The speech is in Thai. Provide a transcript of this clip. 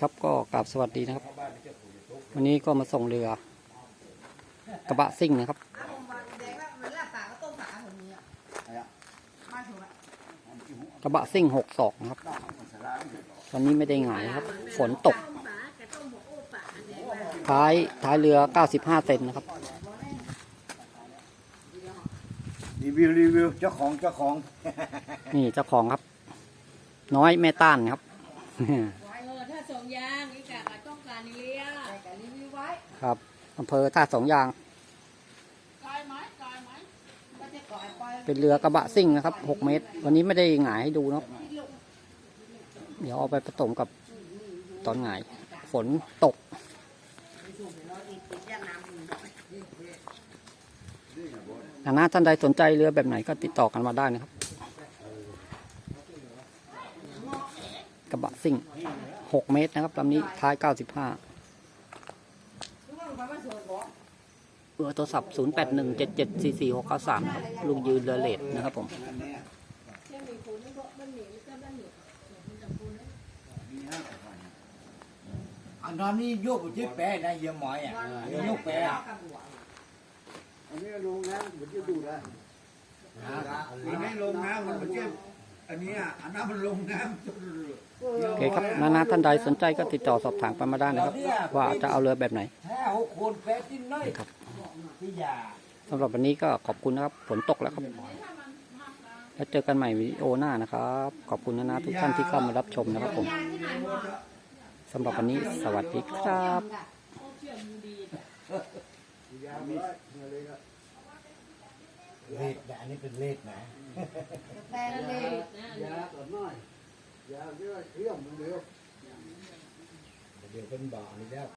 ครับก็กราบสวัสดีนะครับ วันนี้ก็มาส่งเรือ กระบะซิ่งนะครับอะผมมาแดงแล้วมันลาบปากก็ต้มปากผมนี้อะมาถูกอะกระบะซิ่งหกศอกนะครับตอนนี้ไม่ได้หงายครับ ฝนตกต้มปากกับต้มหัวโอ้ปากแดงมากท้ายท้ายเรือ95เซนนะครับรีวิวรีวิวเจ้าของเจ้าของ นี่เจ้าของครับ น้อยแม่ต้านครับ เออถ้าสองอยางนี่กะต้องการเลี้ยใส่กับรีวิวไว้ครับอำเภอท่าสองยาง กายไหมกายไหมก็จะก่อยปล่อยเป็นเรือกระบะซิ่งนะครับ6เมตร วันนี้ไม่ได้หงายให้ดูนะครับเดี๋ยวเอาไปผสมกับตอนหงาย ฝนตกถ้าหน้าท่านใดสนใจเรือแบบไหนก็ติดต่อกันมาได้นะครับ กระบะซิ่ง 6 เมตรนะครับลำนี้ท้าย 95เบอร์โทรศัพท์ 0817744693 ครับลุงยืนเรือเลดนะครับผมอันนั้นนี่โยกไปที่แปะนะเยี่ยมหมอยอะโยกแปะอะอันนี้ลงน้ำมันจะดูได้อันนี้ลงน้ำมันไม่ใช่ อันนี้อะอันนั้นมันลงน้ำโอเคครับนานาท่านใดสนใจก็ติดต่อสอบถามกันมาได้นะครับ ว่าจะเอาเรือแบบไหนห้าหกคนแปะที่น้อยครับที่ยาสำหรับวันนี้ก็ขอบคุณนะครับฝนตกแล้วครับ แล้วเจอกันใหม่วิดีโอหน้านะครับ ขอบคุณนานาทุกท่านที่เข้ามารับชมนะครับผมสำหรับวันนี้สวัสดีครับยามีอะไรก็ เลดนะอันนี้เป็นเลดนะแปลงเลยยาต่อน้อยยาเยอะเที่ยมมันเดียวเดี๋ยวเป็นบ่อนี่แล้ว